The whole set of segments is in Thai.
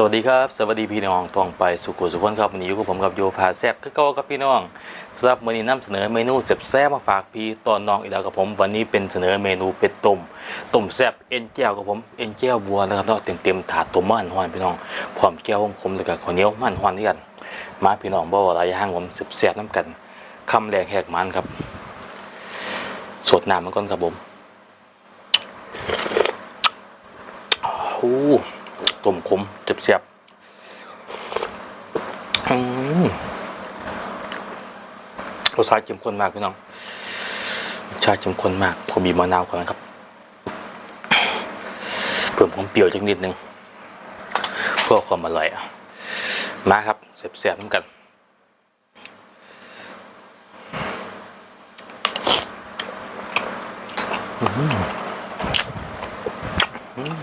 สวัสดีครับ สวัสดีพี่น้องทองไปสุขุสุขคนครับวันนี้อยู่กับผมกับโยพาแซบคือเก่ากับพี่น้องสำหรับวันนี้นำเสนอเมนูแซบแซบมาฝากพี่ตอนน้องอีกแล้วกับผม วันนี้เป็นเสนอเมนูเป็ดต้มต้มแซบเอ็นแก้วกับผมเอ็นแก้ววัวนะครับเนาะเต็มเต็มๆถาดต้มมันหวานพี่น้องพร้อมแก้วคมๆแล้วก็ข้าวเหนียวมันหวานที่กัน มาพี่น้องบ่อะไรย่างผมแซ่บน้ำกันคำแรกแหกมันครับ สดน้ำมันก่อนครับผมโอ้ ต้มขมแซ่บๆรสชาติเข้มข้นมากพี่น้องรสชาติเข้มข้นมากพอบีบมะนาวก่อนนะครับเพิ่มความเปรี้ยวจักนิดนึงเพื่อความอร่อยอะมาครับเสียบๆน้ำกันอืม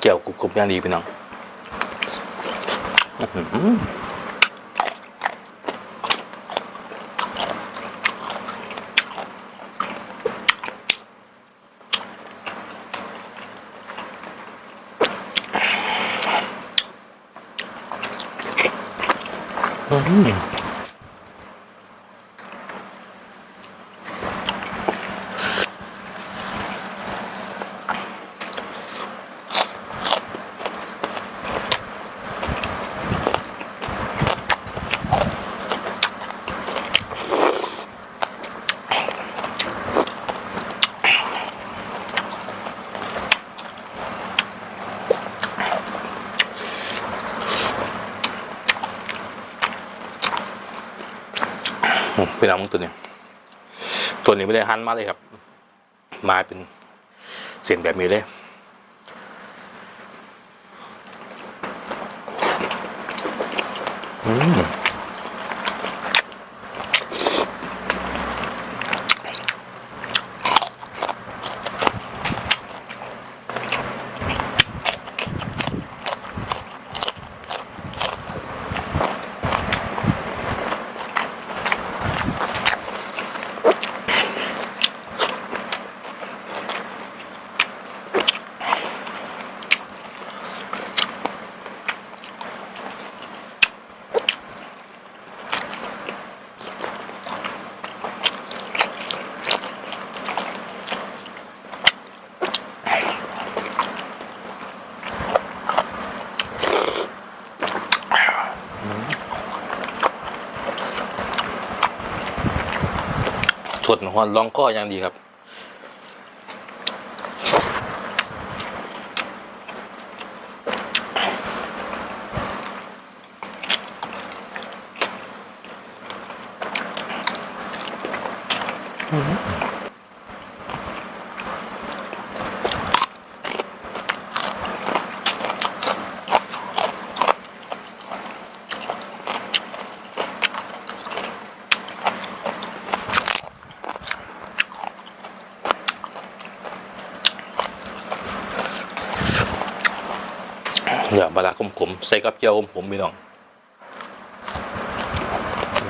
เกี่ยวกรุบๆย่างดีพี่น้องอืม พี่น้องมึงตัวนี้ ตัวนี้ไม่ได้หั่นมาเลยครับ มาเป็นเสียงแบบนี้เลยอืม สดหัวลองก็ยังดีครับ อย่าบาราขมขมใส่กับเจียวขมขมพี่น้อง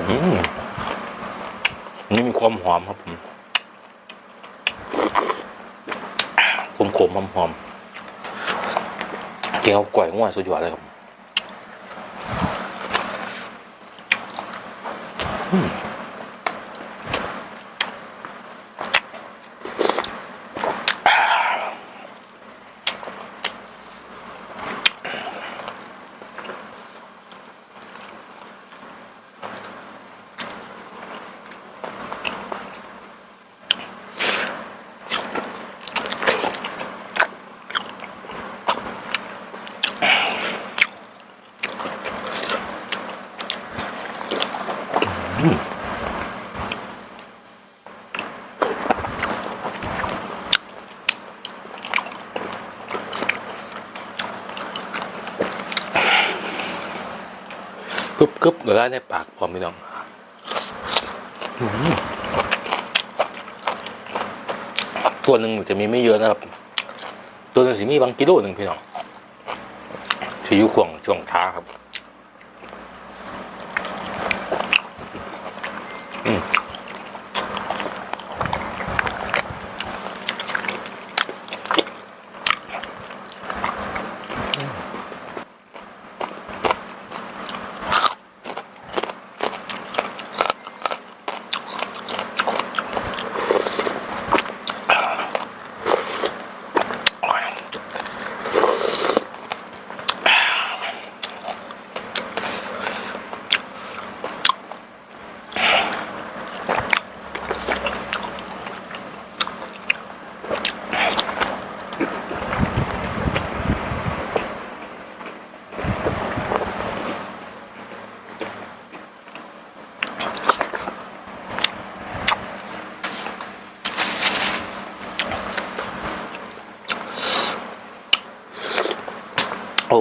อืมนี่มีความหอมครับผมขมขมหอมหอมๆกินกับก๋วยง่วยสุดยอดเลยครับอืม กึบกึบเดี๋ยวได้ในปากพร้อมพี่น้องอืมตัวหนึ่งจะมีไม่เยอะนะครับ ตัวหนึ่งสิมีบางกิโลหนึ่งพี่น้องที่อยู่ขวงช่วงท้าครับ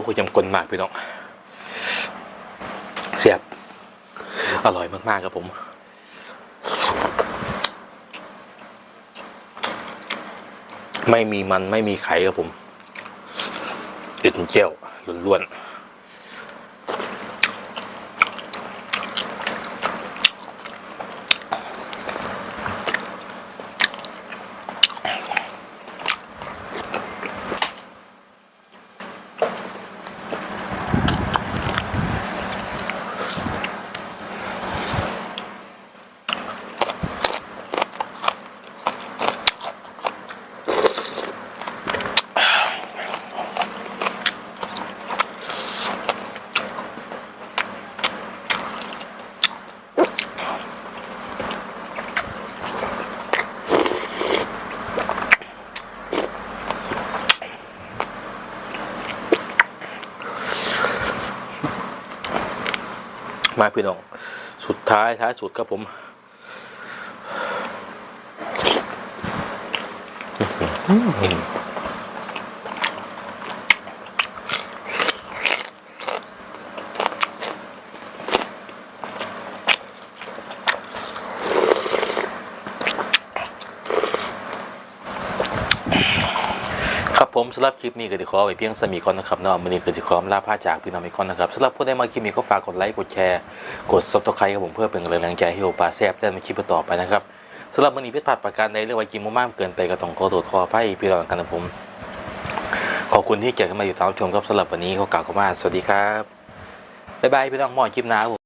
อ้ยำกลนมากพี่น้องเสียบอร่อยมาก ๆ ครับผม ไม่มีมันไม่มีไข่ครับผมเด็ดเจียวล้วนๆากพี่น้อง สุดท้ายท้ายสุดครับผมอืม ผมสำหรับคลิปนี้ก็จะขอไว้เพียงสมีคอนนะครับเนาะวันนี้คือจะขอลาพาจากพี่น้องไอคอนนะครับสำหรับผู้ใดมาคลิปนี้ก็ฝากกดไลค์กดแชร์กดซับสไครต์ครับผมเพื่อเป็นกำลังใจให้โอปาแซบได้ในคลิปต่อไปนะครับสำหรับวันนี้พิพาทประการใดเรื่องว่ากินมากเกินไปก็ต้องขอโทษขออภัยพี่น้องกันนะผม ขอบคุณที่เกียรติมาอยู่ตามชมครับสำหรับวันนี้ก็กล่าวคำว่าสวัสดีครับบ๊ายบายพี่น้องมอคลิปหน้าผม